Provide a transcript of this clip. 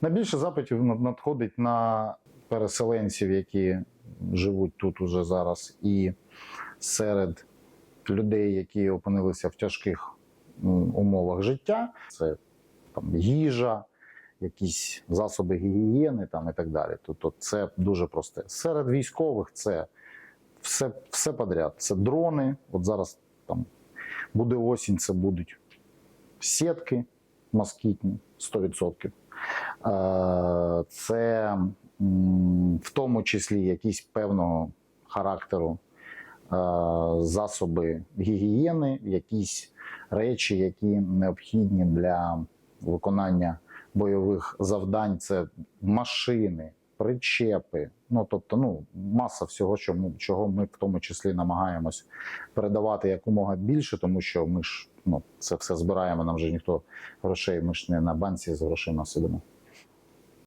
Найбільше запитів надходить на переселенців, які живуть тут уже зараз, і серед людей, які опинилися в тяжких умовах життя. Це там їжа, якісь засоби гігієни там, і так далі. Тобто це дуже просте. Серед військових це все, все подряд. Це дрони. От зараз там буде осінь, це будуть сітки москітні 100%. Е, Це в тому числі якісь певного характеру е, засоби гігієни, якісь речі, які необхідні для виконання бойових завдань. Це машини, причепи. Ну тобто, ну маса всього, що ми, чого ми в тому числі намагаємось передавати якомога більше, тому що ми ж ну це все збираємо. Нам вже ніхто грошей. Ми ж не на банці з грошима сидимо.